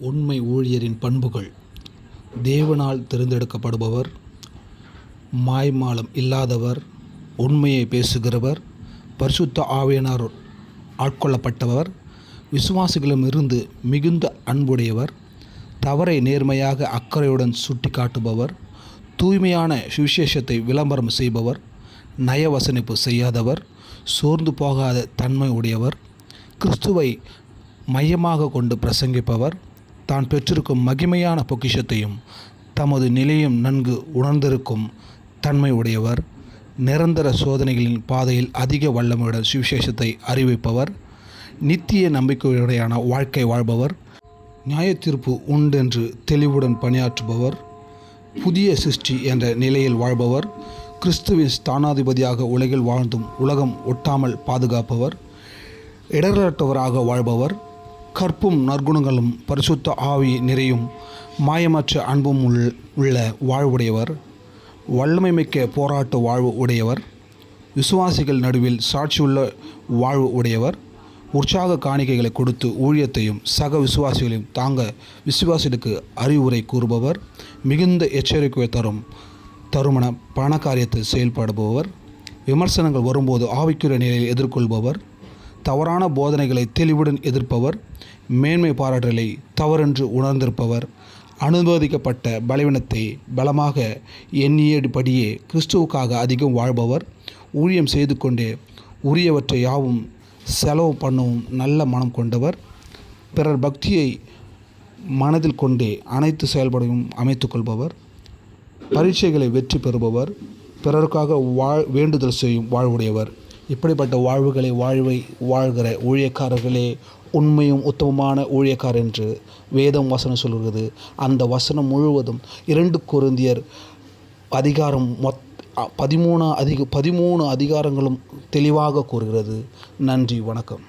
உண்மை ஊழியரின் பண்புகள். தேவனால் தேர்ந்தெடுக்கப்படுபவர் மாய்மாலம் இல்லாதவர் உண்மையை பேசுகிறவர் பரிசுத்த ஆவியனார் ஆட்கொள்ளப்பட்டவர் விசுவாசிகளிடமிருந்து மிகுந்த அன்புடையவர் தவறை நேர்மையாக அக்கறையுடன் சுட்டி காட்டுபவர் தூய்மையான சுவிசேஷத்தை விளம்பரம் செய்பவர் நயவசனிப்பு செய்யாதவர் சோர்ந்து போகாத தன்மை உடையவர் கிறிஸ்துவை மையமாக கொண்டு பிரசங்கிப்பவர் தான் பெற்றிருக்கும் மகிமையான பொக்கிஷத்தையும் தமது நிலையும் நன்கு உணர்ந்திருக்கும் தன்மை உடையவர் நிரந்தர சோதனைகளின் பாதையில் அதிக வல்லமையுடன் சுவிசேஷத்தை அறிவிப்பவர் நித்திய நம்பிக்கையுடையான வாழ்க்கை வாழ்பவர் நியாயத்தீர்ப்பு உண்டென்று தெளிவுடன் பணியாற்றுபவர் புதிய சிருஷ்டி என்ற நிலையில் வாழ்பவர் கிறிஸ்துவின் ஸ்தானாதிபதியாக உலகில் வாழ்ந்தும் உலகம் ஒட்டாமல் பாதுகாப்பவர் இடரற்றவராக வாழ்பவர் கற்பும் நற்குணங்களும் பரிசுத்த ஆவி நிறையும். மாயமற்ற அன்பும் உள் உள்ள வாழ்வுடையவர். வல்லமை மிக்க போராட்ட வாழ்வு உடையவர். விசுவாசிகள் நடுவில் சாட்சியுள்ள வாழ்வு உடையவர். உற்சாக காணிக்கைகளை கொடுத்து ஊழியத்தையும் சக விசுவாசிகளையும் தாங்க விசுவாசிகளுக்கு அறிவுரை கூறுபவர். மிகுந்த எச்சரிக்கை தரும் தருமன பண காரியத்தில் செயல்படுபவர். விமர்சனங்கள் வரும்போது ஆவிக்குரிய நிலையில் எதிர்கொள்பவர். தவறான போதனைகளை தெளிவுடன் எதிர்ப்பவர் மேன்மை பாராட்டலை தவறென்று உணர்ந்திருப்பவர் அனுமதிக்கப்பட்ட பலவீனத்தை பலமாக எண்ணியபடியே கிறிஸ்துவுக்காக அதிகம் வாழ்பவர் ஊழியம் செய்து கொண்டே உரியவற்றை யாவும் செலவு பண்ணவும் நல்ல மனம் கொண்டவர் பிறர் பக்தியை மனதில் கொண்டே அனைத்து செயல்படையும் அமைத்துக்கொள்பவர் பரீட்சைகளை வெற்றி பெறுபவர் பிறருக்காக வாழ் வேண்டுதல் செய்யும் வாழ்வுடையவர். இப்படிப்பட்ட வாழ்வுகளை வாழ்வை வாழ்கிற ஊழியக்காரர்களே உண்மையும் உத்தமமான ஊழியக்கார் என்று வேதம் வசனம் சொல்கிறது. அந்த வசனம் முழுவதும் இரண்டு குருந்தியர் அதிகாரம் மொத் பதிமூணு அதிக பதிமூணு அதிகாரங்களும் தெளிவாக கூறுகிறது. நன்றி வணக்கம்.